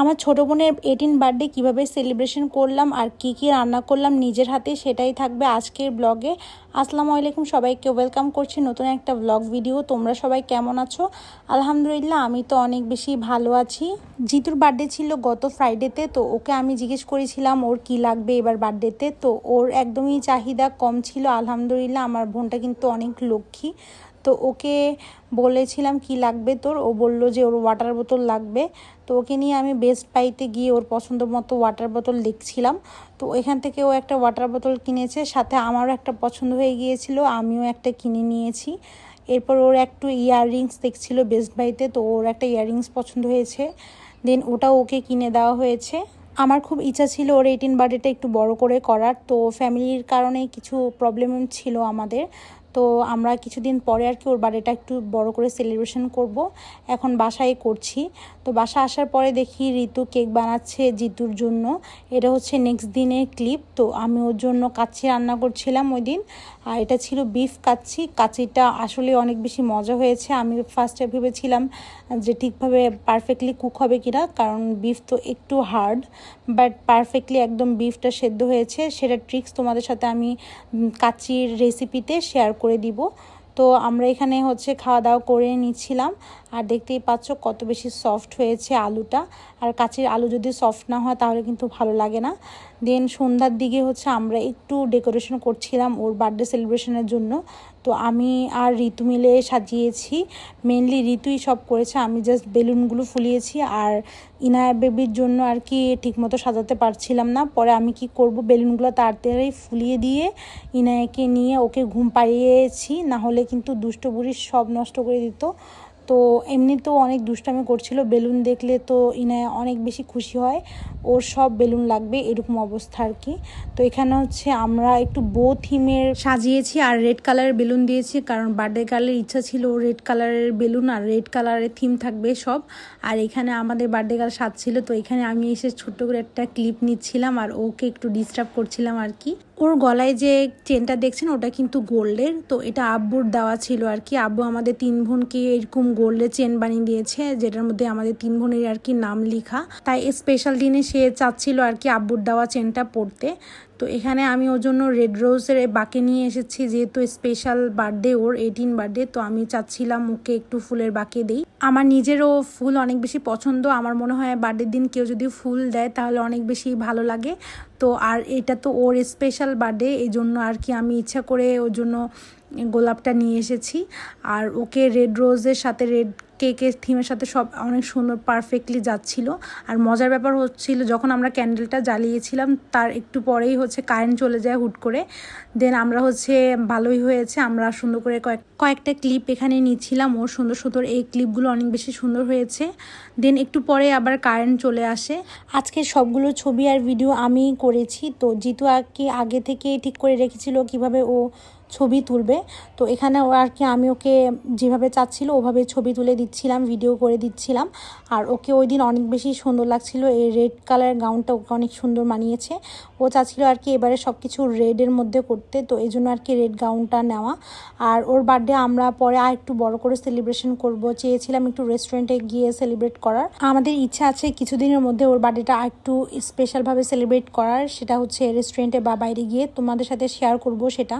আমার ছোটো বোনের এইটিন বার্থডে কীভাবে সেলিব্রেশন করলাম আর কি কি রান্না করলাম নিজের হাতে সেটাই থাকবে আজকের ব্লগে আসসালামু আলাইকুম সবাইকে ওয়েলকাম করছি নতুন একটা ব্লগ ভিডিও তোমরা সবাই কেমন আছো? আলহামদুলিল্লাহ, আমি তো অনেক বেশি ভালো আছি। জিতুর বার্থডে ছিল গত ফ্রাইডেতে তো ওকে আমি জিজ্ঞেস করেছিলাম ওর কি লাগবে এবার বার্থডেতে তো ওর একদমই চাহিদা কম ছিল। আলহামদুলিল্লাহ, আমার বোনটা কিন্তু অনেক লক্ষ্মী। তো ওকে বলেছিলাম, কি লাগবে তোর? ও বলল যে, ওর ওয়াটার বোতল লাগবে। তো ওকে নিয়ে আমি বেস্ট পাইতে গিয়ে ওর পছন্দ মতো ওয়াটার বোতল দেখছিলাম। তো এখান থেকে ও একটা ওয়াটার বোতল কিনেছে, সাথে আমারও একটা পছন্দ হয়ে গিয়েছিল, আমিও একটা কিনে নিয়েছি। এরপর ওর একটু ইয়াররিংস দেখছিল বেস্ট বাইতে তো ওর একটা ইয়াররিংস পছন্দ হয়েছে। দেন ওটাও ওকে কিনে দেওয়া হয়েছে। আমার খুব ইচ্ছা ছিল ওর এইটিন বার্থডেটা একটু বড় করে করার, তো ফ্যামিলির কারণে কিছু প্রবলেম ছিল আমাদের। তো আমরা কিছুদিন পরে আর কি ওর বার্থডেটা একটু বড় করে সেলিব্রেশন করব। এখন বাসায় করছি। তো বাসা আসার পরে দেখি ঋতু কেক বানাচ্ছে জিতুর জন্য। এটা হচ্ছে নেক্সট দিনের ক্লিপ তো আমি ওর জন্য কাচ্চি রান্না করছিলাম ওই দিন। আর এটা ছিল বিফ কাচ্চি। কাচ্চিটা আসলে অনেক বেশি মজা হয়েছে। আমি ফার্স্টে ভেবেছিলাম যে ঠিকভাবে পারফেক্টলি কুক হবে কিনা, কারণ বিফ তো একটু হার্ড বাট পারফেক্টলি একদম বিফটা সেদ্ধ হয়েছে। সেটা ট্রিক্স তোমাদের সাথে আমি কাচ্চির রেসিপিতে শেয়ার করে দিব। তো আমরা এখানে হচ্ছে খাওয়া দাওয়া করে নিচ্ছিলাম। আর দেখতেই পাচ্ছ কত বেশি সফট হয়েছে আলুটা। আর কাছের আলু যদি সফট না হয় তাহলে কিন্তু ভালো লাগে না। দেন সন্ধ্যার দিকে হচ্ছে আমরা একটু ডেকোরেশন করছিলাম ওর বার্থডে সেলিব্রেশনের জন্য। তো আমি আর ঋতু মিলে সাজিয়েছি। মেনলি ঋতুই সব করেছে। আমি জাস্ট বেলুনগুলো ফুলিয়েছি আর ইনায়া বেবির জন্য আর কি ঠিকমতো সাজাতে পারছিলাম না। পরে আমি কি করব? বেলুনগুলো তাড়াতাড়ি ফুলিয়ে দিয়ে ইনায়াকে নিয়ে ওকে ঘুম পাড়িয়েছি। না হলে কিন্তু দুষ্ট বুড়ি সব নষ্ট করে দিত। তো এমনিতেও অনেক দুষ্টামি করছিল। বেলুন দেখলে তো ইনায়া অনেক বেশি খুশি হয়। ওর সব বেলুন লাগবে এরকম অবস্থা আর কি। তো এখানে হচ্ছে আমরা একটু বো থিমের সাজিয়েছি আর রেড কালারের বেলুন দিয়েছি কারণ বার্থডে গার্লের ইচ্ছা ছিল রেড কালারের বেলুন আর রেড কালারের থিম থাকবে সব। আর এখানে আমাদের বার্থডে গার্ল সাজছিল, তো এখানে আমি এসে ছোট্ট করে একটা ক্লিপ নিচ্ছিলাম আর ওকে একটু ডিস্টার্ব করছিলাম আর কি। ওর গলায় যে চেনটা দেখছেন ওটা কিন্তু গোল্ডের তো এটা আব্বুর দেওয়া ছিল আর কি। আব্বু আমাদের তিন বোনকে এরকম গোল্ডের চেন বানিয়ে দিয়েছে, যেটার মধ্যে আমাদের তিন বোনের আর কি নাম লেখা। তাই স্পেশাল দিনে সে চাচ্ছিল আর কি আব্বুর দেওয়া চেনটা পড়তে তো এখানে আমি ওর জন্য রেড রোজের বাকে নিয়ে এসেছি, যেহেতু স্পেশাল বার্থডে ওর এইটিন বার্থডে তো আমি চাচ্ছিলাম ওকে একটু ফুলের বাকে দিই। আমার নিজেরও ফুল অনেক বেশি পছন্দ, আমার মনে হয় বার্থডের দিন কেউ যদি ফুল দেয় তাহলে অনেক বেশি ভালো লাগে। তো আর এটা তো ওর স্পেশাল বার্থডে এই জন্য আর কি আমি ইচ্ছা করে ওর জন্য গোলাপটা নিয়ে এসেছি। আর ওকে রেড রোজের সাথে রেড কেকের থিমের সাথে সব অনেক সুন্দর পারফেক্টলি যাচ্ছিল। আর মজার ব্যাপার হচ্ছিল, যখন আমরা ক্যান্ডেলটা জ্বালিয়েছিলাম, তার একটু পরেই হচ্ছে কারেন্ট চলে যায় হুট করে। দেন আমরা হচ্ছে ভালোই হয়েছে, আমরা সুন্দর করে কয়েক, কয়েকটা ক্লিপ এখানে নিচ্ছিলাম ওর সুন্দর সুন্দর এই ক্লিপগুলো অনেক বেশি সুন্দর হয়েছে। দেন একটু পরে আবার কারেন্ট চলে আসে। আজকে সবগুলো ছবি আর ভিডিও আমি করেছি, তো জিতু আগে থেকে ঠিক করে রেখেছিল কীভাবে ও ছবি তুলবে। তো এখানে আর কি আমি ওকে যেভাবে চাচ্ছিল ওভাবে ছবি তুলে দিচ্ছিলাম ভিডিও করে দিচ্ছিলাম। আর ওকে ওই দিন অনেক বেশি সুন্দর লাগছিল, এই রেড কালার গাউনটা ওকে অনেক সুন্দর মানিয়েছে। ও চাচ্ছিল আর কি এবারে সব কিছু রেডের মধ্যে করতে, তো এই জন্য আর কি রেড গাউনটা নেওয়া। আর ওর বার্থডে আমরা পরে আর একটু বড় করে সেলিব্রেশন করব। চেয়েছিলাম একটু রেস্টুরেন্টে গিয়ে সেলিব্রেট করার। আমাদের ইচ্ছা আছে কিছুদিনের মধ্যে ওর বার্থডেটা আর একটু স্পেশালভাবে সেলিব্রেট করার। সেটা হচ্ছে রেস্টুরেন্টে বা বাইরে গিয়ে তোমাদের সাথে শেয়ার করব সেটা।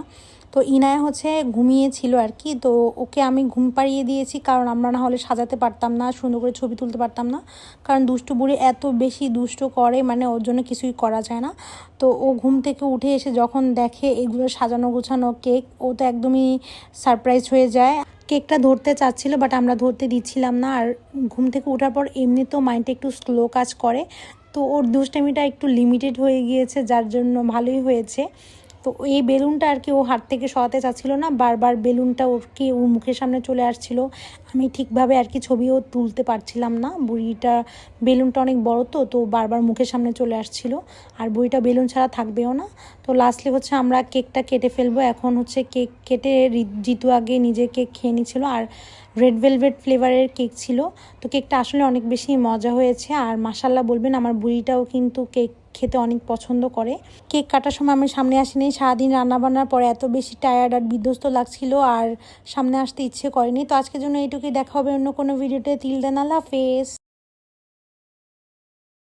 তো ইনায়া হচ্ছে ঘুমিয়েছিল আর কি, তো ওকে আমি ঘুম পাড়িয়ে দিয়েছি কারণ আমরা না হলে সাজাতে পারতাম না, সুন্দর করে ছবি তুলতে পারতাম না। কারণ দুষ্টু বুড়ি এত বেশি দুষ্ট করে মানে ওর জন্য কিছুই করা যায় না। তো ও ঘুম থেকে উঠে এসে যখন দেখে এগুলো সাজানো গোছানো কেক, ও তো একদমই সারপ্রাইজ হয়ে যায়। কেকটা ধরতে চাচ্ছিল বাট আমরা ধরতে দিচ্ছিলাম না। আর ঘুম থেকে ওঠার পর এমনিতেও মাইন্ডটা একটু স্লো কাজ করে। তো ওর দুষ্টামিটা একটু লিমিটেড হয়ে গিয়েছে, যার জন্য ভালোই হয়েছে। তো এই বেলুনটা আর কি ও হাত থেকে সরাতে চাচ্ছিল না, বারবার বেলুনটা ওর কি, ওর মুখের সামনে চলে আসছিল। আমি ঠিকভাবে আর কি ছবিও তুলতে পারছিলাম না। বুড়িটা, বেলুনটা অনেক বড় তো তো বারবার মুখের সামনে চলে আসছিল। আর বুড়িটা বেলুন ছাড়া থাকবেও না। তো লাস্টলি হচ্ছে আমরা কেকটা কেটে ফেলব। এখন হচ্ছে কেক কেটে জিতু আগে নিজে কেক খেয়ে নিচ্ছিল আর রেড ভেলভেট ফ্লেভারের কেক ছিল। তো কেকটা আসলে অনেক বেশি মজা হয়েছে। আর মাসাল্লাহ বলবেন, আমার বুড়িটাও কিন্তু কেক খেতে অনেক পছন্দ করে। কেক কাটার সময় আমি সামনে আসিনি। সারাদিন রান্নাবান্নার পরে এত বেশি টায়ার্ড আর বিধ্বস্ত লাগছিল। আর সামনে আসতে ইচ্ছে করেনি। তো আজকের জন্য এইটুকুই। দেখা হবে অন্য কোনো ভিডিওতে তিল দেন আল্লাহ হাফেজ।